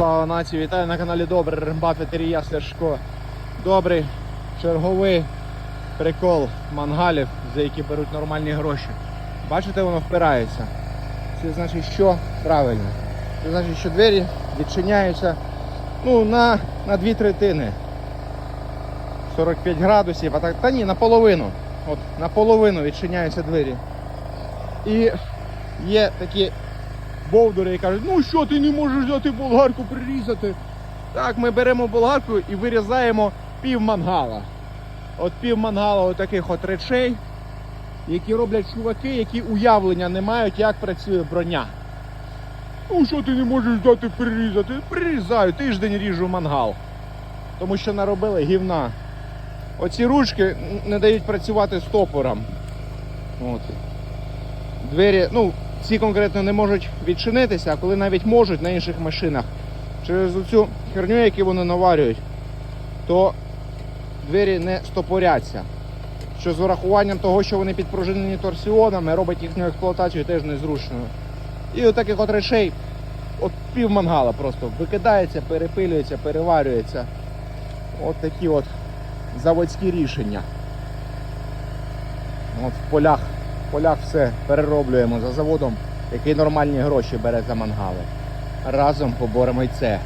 Слава нації, вітаю на каналі Добрий Рембат Ветерія Сержко. Добрий черговий прикол мангалів, за які беруть нормальні гроші. Бачите, воно впирається. Це значить, що правильно. Це значить, що двері відчиняються ну, на, на дві третини. 45 градусів, а так, та ні, наполовину. От, наполовину відчиняються двері. І є такі бовдури і кажуть, ну що ти не можеш взяти болгарку прирізати. Так, ми беремо болгарку і вирізаємо пів мангала. От пів мангала отаких от речей, які роблять чуваки, які уявлення не мають, як працює броня. Ну що ти не можеш взяти прирізати? Прирізаю, тиждень ріжу мангал. Тому що наробили гівна. Оці ручки не дають працювати стопором. От. Двері, ну, ці конкретно не можуть відчинитися, а коли навіть можуть на інших машинах, через цю херню, яку вони наварюють, то двері не стопоряться. Що з урахуванням того, що вони підпружинені торсіонами, робить їхню експлуатацію теж незручною. І от таких от речей, от пів мангала просто викидається, перепилюється, переварюється. От такі от заводські рішення. От в полях, полях все перероблюємо за заводом, який нормальні гроші бере за мангали. Разом поборемо й це.